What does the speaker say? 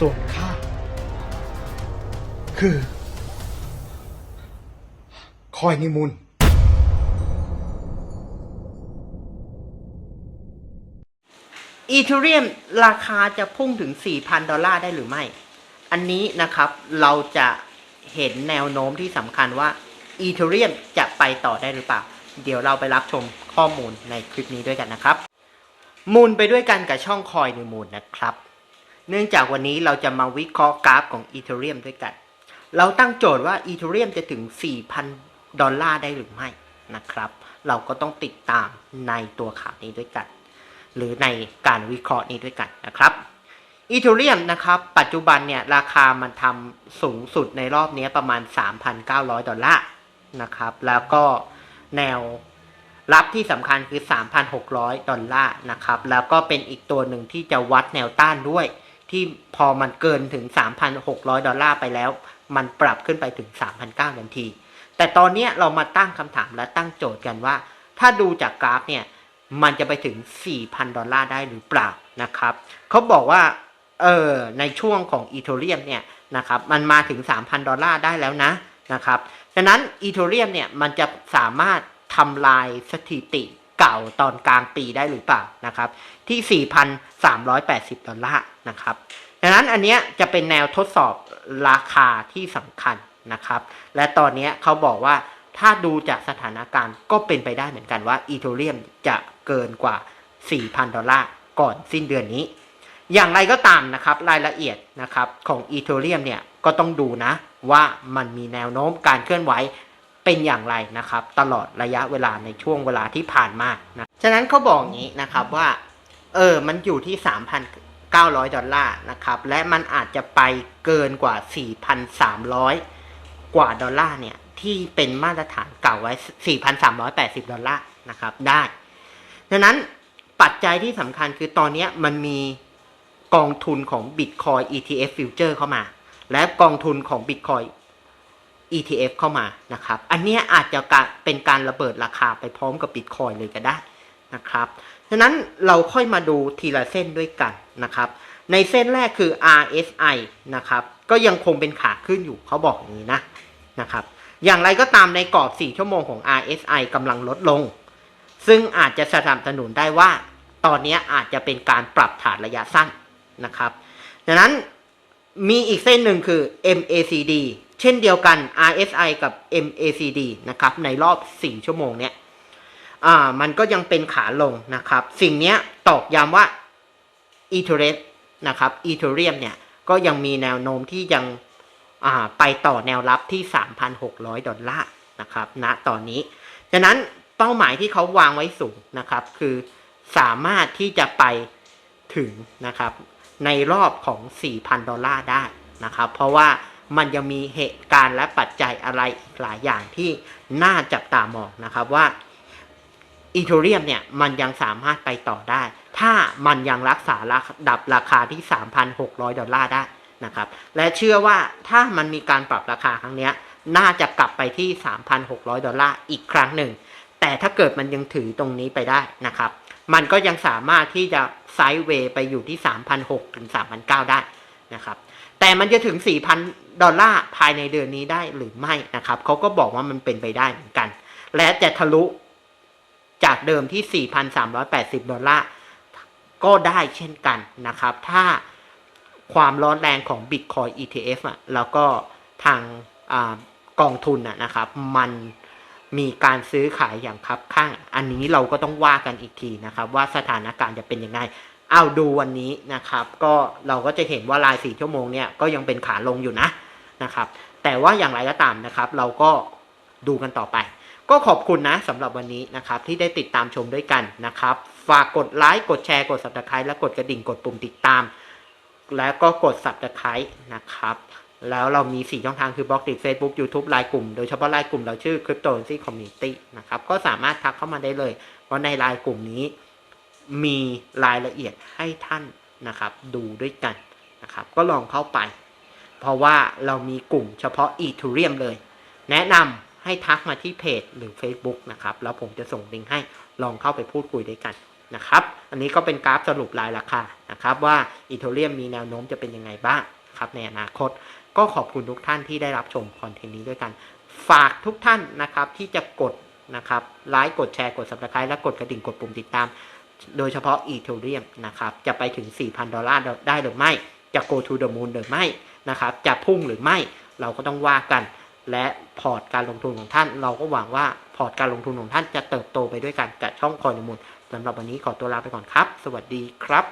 ส่วนข้าคือ คอยนิมุนอีเทเรียมราคาจะพุ่งถึง 4,000 ดอลลาร์ได้หรือไม่ อันนี้นะครับเราจะเห็นแนวโน้มที่สำคัญว่าอีเทเรียมจะไปต่อได้หรือเปล่า เดี๋ยวเราไปรับชมข้อมูลในคลิปนี้ด้วยกันนะครับ มูลไปด้วยกันกับช่องคอยในมูลนะครับ เนื่องจากวันนี้เราจะมาวิเคราะห์กราฟของอีเทเรียมด้วยกัน เราตั้งโจทย์ว่าอีเทเรียมจะถึง 4,000 ดอลลาร์ได้หรือไม่นะครับ เราก็ต้องติดตามในตัวข่าวนี้ด้วยกัน หรือในการวิเคราะห์นี้ด้วยกันนะครับอีเทเรียมนะครับ ปัจจุบันเนี่ย ราคามันทำสูงสุดในรอบนี้ประมาณ 3,900 ดอลลาร์นะครับ แล้วก็แนวรับที่สำคัญคือ 3,600 ดอลลาร์นะครับ แล้วก็เป็นอีกตัวหนึ่งที่จะวัดแนวต้านด้วย ที่พอมันเกินถึง 3,600 ดอลลาร์ไปแล้ว มันปรับขึ้นไปถึง 3,900ทันที แต่ตอนนี้เรามาตั้งคำถามและตั้งโจทย์กันว่า ถ้าดูจากกราฟเนี่ย มันจะไปถึง 4,000 ดอลลาร์ได้หรือเปล่านะครับเขาบอกว่าเออในช่วงของอีโทเรียมเนี่ยนะครับมันมาถึง 3,000 ดอลลาร์ได้แล้วนะนะครับฉะนั้นอีโทเรียมเนี่ยมันจะสามารถทำลายสถิติ เก่าตอนกลางปีได้หรือเปล่านะครับ ที่ 4,380 ดอลลาร์นะครับดังนั้นอันเนี้ยจะเป็นแนวทดสอบราคาที่สำคัญนะครับ และตอนเนี้ยเขาบอกว่าถ้าดูจากสถานการณ์ก็เป็นไปได้เหมือนกันว่าอีโทเรียมจะเกินกว่า 4,000 ดอลลาร์ก่อนสิ้นเดือนนี้ อย่างไรก็ตามนะครับรายละเอียดนะครับของอีโทเรียมเนี่ยก็ต้องดูนะว่ามันมีแนวโน้มการเคลื่อนไหว เป็นอย่างไรนะครับ ตลอดระยะเวลาในช่วงเวลาที่ผ่านมานะฉะนั้นเขาบอกอย่างนี้นะครับว่า เออ มันอยู่ที่ 3,900 ดอลลาร์นะครับ และมันอาจจะไปเกินกว่า 4,300 กว่าดอลลาร์เนี่ย ที่เป็นมาตรฐานเก่าไว้ 4,380 ดอลลาร์นะครับ ได้ ดังนั้นปัจจัยที่สำคัญคือตอนนี้มันมีกองทุนของ Bitcoin ETF Future เข้ามา และกองทุนของ Bitcoin ETF เข้ามานะครับ อันนี้อาจจะเป็นการระเบิดราคาไปพร้อมกับ Bitcoin เลยก็ได้นะครับฉะนั้นเราค่อยมาดูทีละเส้นด้วยกันนะครับ ในเส้นแรกคือ RSI นะครับก็ยังคงเป็นขาขึ้นอยู่เขาบอกอย่างนี้นะนะครับ อย่างไรก็ตามในกรอบ 4 ชั่วโมงของ RSI กำลังลดลง ซึ่งอาจจะสนับสนุนได้ว่า ตอนนี้อาจจะเป็นการปรับฐานระยะสั้นนะครับดังนั้นมีอีกเส้นหนึ่งคือ MACD เช่นเดียวกัน RSI กับ MACD นะครับในรอบ 4 ชั่วโมงเนี้ยอ่ามันก็ยังเป็นขาลงนะครับ สิ่งนี้ตอกย้ำว่า e t h e r e นะครับ e t h e r e u m เนี่ยก็ยังมีแนวโน้มที่ยังไปต่อแนวรับที่ 3,600 ดอลลาร์นะครับณตอนนี้ฉะนั้นเป้าหมายที่เขาวางไว้สูงนะครับ คือสามารถที่จะไปถึงนะครับในรอบของ 4,000 ดอลลาร์ได้นะครับ เพราะว่า มันยังมีเหตุการณ์และปัจจัยอะไรอีกหลายอย่างที่น่าจับตามองนะครับว่าอีโทเรียมเนี่ยมันยังสามารถไปต่อได้ ถ้ามันยังรักษาระดับราคาที่ 3,600 ดอลลาร์ได้นะครับ และเชื่อว่าถ้ามันมีการปรับราคาครั้งนี้น่าจะกลับไปที่ 3,600 ดอลลาร์อีกครั้งหนึ่ง แต่ถ้าเกิดมันยังถือตรงนี้ไปได้นะครับ มันก็ยังสามารถที่จะไซด์เวย์ไปอยู่ที่ 3,600 ถึง 3,900 ได้ นะครับ แต่มันจะถึง 4,000 ดอลลาร์ภายในเดือนนี้ได้หรือไม่นะครับเขาก็บอกว่ามันเป็นไปได้เหมือนกัน และจะทะลุจากเดิมที่ 4,380 ดอลลาร์ก็ได้เช่นกันนะครับ ถ้าความร้อนแรงของ Bitcoin ETF อะแล้วก็ทางอกองทุนอะนะครับ มันมีการซื้อขายอย่างคับข้าง อันนี้เราก็ต้องว่ากันอีกทีนะครับ ว่าสถานการณ์จะเป็นยังไง เอาดูวันนี้นะครับ ก็เราก็จะเห็นว่ารายสี่ชั่วโมงเนี่ยก็ยังเป็นขาลงอยู่นะนะครับ แต่ว่าอย่างไรก็ตามนะครับ เราก็ดูกันต่อไป ก็ขอบคุณนะสำหรับวันนี้นะครับ ที่ได้ติดตามชมด้วยกันนะครับ ฝากกดไลค์กดแชร์กด subscribe และกดกระดิ่งกดปุ่มติดตาม แล้วก็กด subscribe นะครับแล้วเรามี 4 ช่องทางคือบล็อกดิ Facebook YouTube ไลน์กลุ่ม โดยเฉพาะไลน์กลุ่มเราชื่อ Cryptocurrency Community นะครับ ก็สามารถทักเข้ามาได้เลย เพราะในไลน์กลุ่มนี้ มีรายละเอียดให้ท่านนะครับดูด้วยกันนะครับก็ลองเข้าไป เพราะว่าเรามีกลุ่มเฉพาะ Ethereum เลย แนะนำให้ทักมาที่เพจหรือ Facebook นะครับแล้วผมจะส่งลิงก์ให้ลองเข้าไปพูดคุยด้วยกันนะครับอันนี้ก็เป็นกราฟสรุปรายราคานะครับว่าอีเทเรียมมีแนวโน้มจะเป็นยังไงบ้างครับในอนาคต ก็ขอบคุณทุกท่านที่ได้รับชมคอนเทนต์นี้ด้วยกัน ฝากทุกท่านนะครับที่จะกดนะครับไลค์กดแชร์กด subscribe และกดกระดิ่งกดปุ่มติดตาม โดยเฉพาะอีเทเรียมนะครับจะไปถึง 4,000 ดอลลาร์ได้หรือไม่ จะ go to the moon หรือไม่นะครับจะพุ่งหรือไม่เราก็ต้องว่ากัน และพอร์ตการลงทุนของท่าน เราก็หวังว่าพอร์ตการลงทุนของท่านจะเติบโตไปด้วยกันกับช่องคอยนมูลสำหรับวันนี้ขอตัวลาไปก่อนครับ สวัสดีครับ